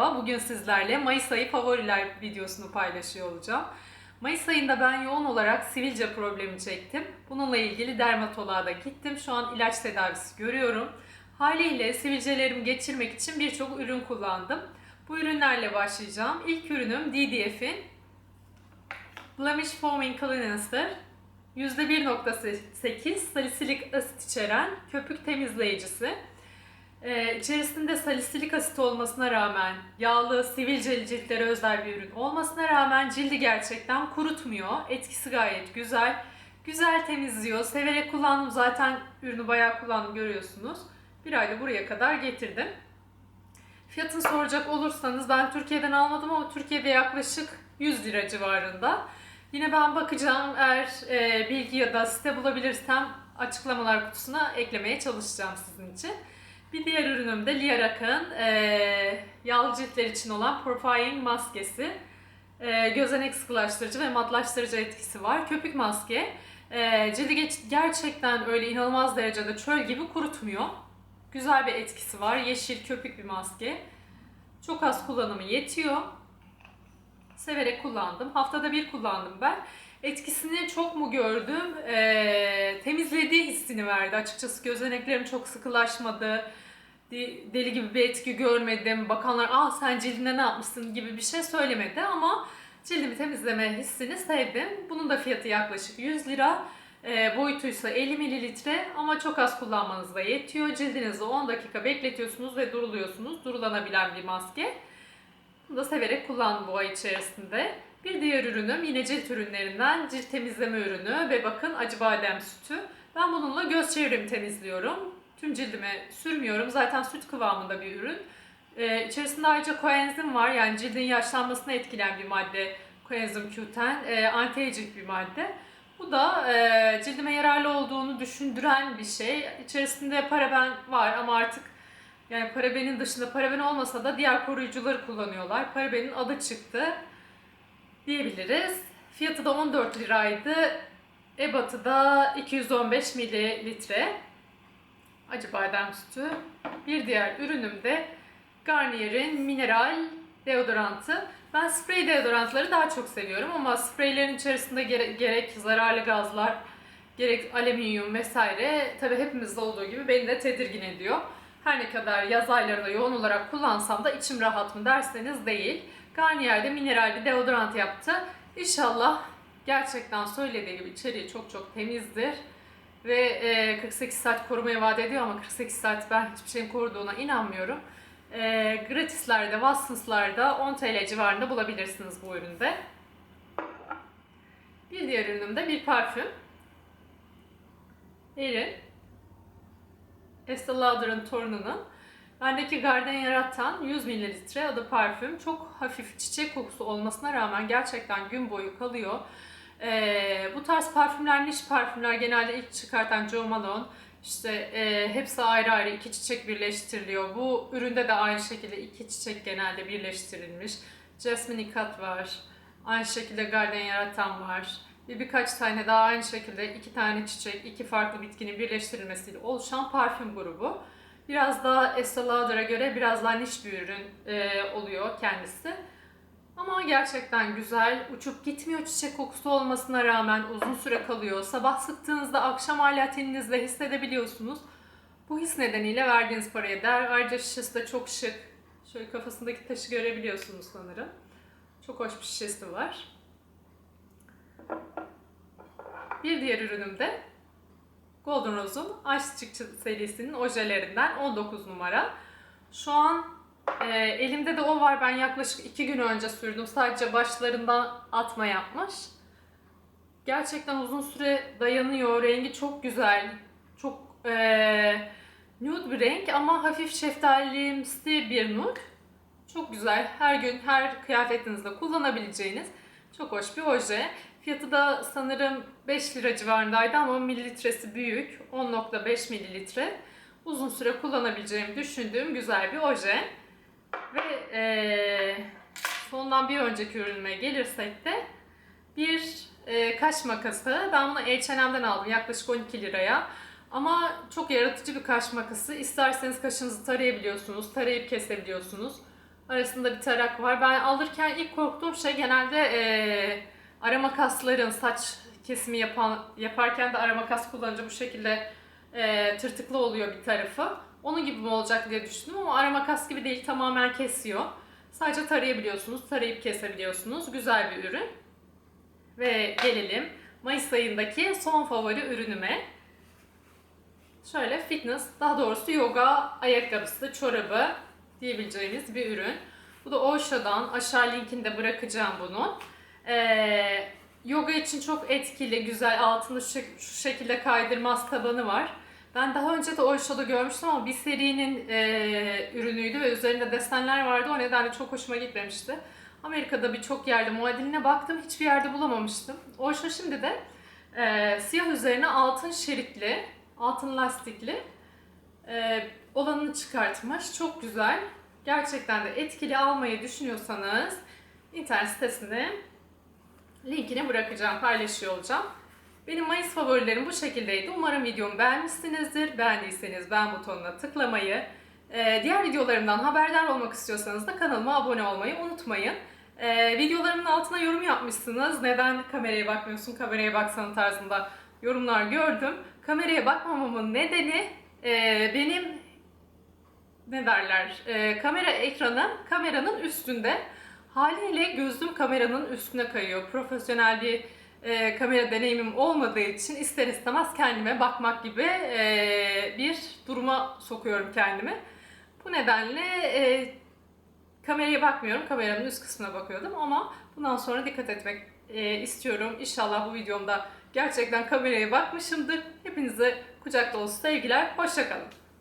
Merhaba, bugün sizlerle Mayıs ayı favoriler videosunu paylaşıyor olacağım. Mayıs ayında ben yoğun olarak sivilce problemi çektim. Bununla ilgili dermatoloğa da gittim. Şu an ilaç tedavisi görüyorum. Haliyle sivilcelerimi geçirmek için birçok ürün kullandım. Bu ürünlerle başlayacağım. İlk ürünüm DDF'in Blemish Foaming Cleanser. %1.8 salisilik asit içeren köpük temizleyicisi. Ee, içerisinde salisilik asit olmasına rağmen, yağlı, sivilceli ciltlere özel bir ürün olmasına rağmen cildi gerçekten kurutmuyor. Etkisi gayet güzel. Güzel temizliyor. Severek kullandım. Zaten ürünü bayağı kullandım görüyorsunuz. Bir ayda buraya kadar getirdim. Fiyatını soracak olursanız ben Türkiye'den almadım ama Türkiye'de yaklaşık 100 lira civarında. Yine ben bakacağım eğer e, bilgi ya da site bulabilirsem açıklamalar kutusuna eklemeye çalışacağım sizin için. Bir diğer ürünüm de Liarak'ın e, yağlı ciltler için olan Profiling maskesi. E, gözenek sıkılaştırıcı ve matlaştırıcı etkisi var. Köpük maske. E, cildi geç- gerçekten öyle inanılmaz derecede çöl gibi kurutmuyor. Güzel bir etkisi var. Yeşil köpük bir maske. Çok az kullanımı yetiyor. Severek kullandım. Haftada bir kullandım ben. Etkisini çok mu gördüm? Ee, temizlediği hissini verdi. Açıkçası gözeneklerim çok sıkılaşmadı. De- Deli gibi bir etki görmedim. Bakanlar aa sen cildine ne yapmışsın gibi bir şey söylemedi ama cildimi temizleme hissini sevdim. Bunun da fiyatı yaklaşık 100 lira. E, boyutuysa 50 mililitre ama çok az kullanmanız da yetiyor. Cildinizi 10 dakika bekletiyorsunuz ve duruluyorsunuz. Durulanabilen bir maske. Bunu da severek kullandım bu ay içerisinde. Bir diğer ürünüm yine cilt ürünlerinden cilt temizleme ürünü ve bakın acı badem sütü. Ben bununla göz çevremi temizliyorum. Tüm cildime sürmüyorum. Zaten süt kıvamında bir ürün. Ee, içerisinde ayrıca koenzim var. Yani cildin yaşlanmasına etkileyen bir madde. Koenzim Q10. E, anti-aging bir madde. Bu da e, cildime yararlı olduğunu düşündüren bir şey. İçerisinde paraben var ama artık yani parabenin dışında paraben olmasa da diğer koruyucuları kullanıyorlar. Parabenin adı çıktı diyebiliriz. Fiyatı da 14 liraydı. Ebatı da 215 mililitre. Acı badem sütü. Bir diğer ürünüm de Garnier'in mineral deodorantı. Ben sprey deodorantları daha çok seviyorum ama spreylerin içerisinde gere- gerek zararlı gazlar, gerek alüminyum vesaire tabi hepimizde olduğu gibi beni de tedirgin ediyor. Her ne kadar yaz aylarında yoğun olarak kullansam da içim rahat mı derseniz değil. Garnier de mineral bir deodorant yaptı. İnşallah gerçekten söylediği gibi içeriği çok çok temizdir. Ve e, 48 saat korumaya vaat ediyor ama 48 saat ben hiçbir şeyin koruduğuna inanmıyorum. E, gratislerde, Watsons'larda 10 TL civarında bulabilirsiniz bu üründe. Bir diğer ürünüm de bir parfüm. Erin. Estee Lauder'ın torununun. Bendeki Garden yaratan 100 mililitre adı parfüm. Çok hafif çiçek kokusu olmasına rağmen gerçekten gün boyu kalıyor. Ee, bu tarz parfümler, niş parfümler genelde ilk çıkartan Jo Malone. İşte e, hepsi ayrı ayrı iki çiçek birleştiriliyor. Bu üründe de aynı şekilde iki çiçek genelde birleştirilmiş. Jasmine Ikat var. Aynı şekilde Garden yaratan var. Ve birkaç tane daha aynı şekilde iki tane çiçek, iki farklı bitkinin birleştirilmesiyle oluşan parfüm grubu. Biraz daha Estee Lauder'a göre biraz daha niş bir ürün e, oluyor kendisi. Ama gerçekten güzel. Uçup gitmiyor çiçek kokusu olmasına rağmen uzun süre kalıyor. Sabah sıktığınızda akşam hala teninizde hissedebiliyorsunuz. Bu his nedeniyle verdiğiniz paraya değer. Ayrıca şişesi de çok şık. Şöyle kafasındaki taşı görebiliyorsunuz sanırım. Çok hoş bir şişesi var. Bir diğer ürünüm de Golden Rose'un Aşk Çıkçı serisinin ojelerinden 19 numara. Şu an e, elimde de o var. Ben yaklaşık 2 gün önce sürdüm. Sadece başlarından atma yapmış. Gerçekten uzun süre dayanıyor. Rengi çok güzel. Çok e, nude bir renk ama hafif şeftalimsi bir nude. Çok güzel. Her gün her kıyafetinizde kullanabileceğiniz çok hoş bir oje. Fiyatı da sanırım 5 lira civarındaydı ama mililitresi büyük. 10.5 mililitre. Uzun süre kullanabileceğimi düşündüğüm güzel bir oje. Ve eee sondan bir önceki ürünüme gelirsek de bir e, kaş makası. Ben bunu H&M'den aldım yaklaşık 12 liraya. Ama çok yaratıcı bir kaş makası. İsterseniz kaşınızı tarayabiliyorsunuz, tarayıp kesebiliyorsunuz. Arasında bir tarak var. Ben alırken ilk korktuğum şey genelde eee ara makasların saç kesimi yapan yaparken de ara makas kullanınca bu şekilde eee, tırtıklı oluyor bir tarafı. Onun gibi mi olacak diye düşündüm ama ara makas gibi değil tamamen kesiyor. Sadece tarayabiliyorsunuz, tarayıp kesebiliyorsunuz. Güzel bir ürün. Ve gelelim Mayıs ayındaki son favori ürünüme. Şöyle fitness, daha doğrusu yoga ayakkabısı, çorabı diyebileceğimiz bir ürün. Bu da Osha'dan. Aşağı linkinde bırakacağım bunu. Ee, yoga için çok etkili, güzel. Altında şu, şu şekilde kaydırmaz tabanı var. Ben daha önce de Osha'da görmüştüm ama bir serinin e, ürünüydü ve üzerinde desenler vardı. O nedenle çok hoşuma gitmemişti. Amerika'da birçok yerde muadiline baktım. Hiçbir yerde bulamamıştım. Osha şimdi de e, siyah üzerine altın şeritli, altın lastikli e, olanını çıkartmış. Çok güzel. Gerçekten de etkili almayı düşünüyorsanız internet sitesine linkini bırakacağım, paylaşıyor olacağım. Benim Mayıs favorilerim bu şekildeydi. Umarım videomu beğenmişsinizdir. Beğendiyseniz beğen butonuna tıklamayı, e, diğer videolarımdan haberdar olmak istiyorsanız da kanalıma abone olmayı unutmayın. E, videolarımın altına yorum yapmışsınız. Neden kameraya bakmıyorsun, kameraya baksana tarzında yorumlar gördüm. Kameraya bakmamamın nedeni e, benim ne derler kamera ekranı kameranın üstünde. Haliyle gözüm kameranın üstüne kayıyor. Profesyonel bir e, kamera deneyimim olmadığı için ister istemez kendime bakmak gibi e, bir duruma sokuyorum kendimi. Bu nedenle e, kameraya bakmıyorum. Kameranın üst kısmına bakıyordum ama bundan sonra dikkat etmek e, istiyorum. İnşallah bu videomda gerçekten kameraya bakmışımdır. Hepinize kucak dolusu sevgiler. Hoşçakalın.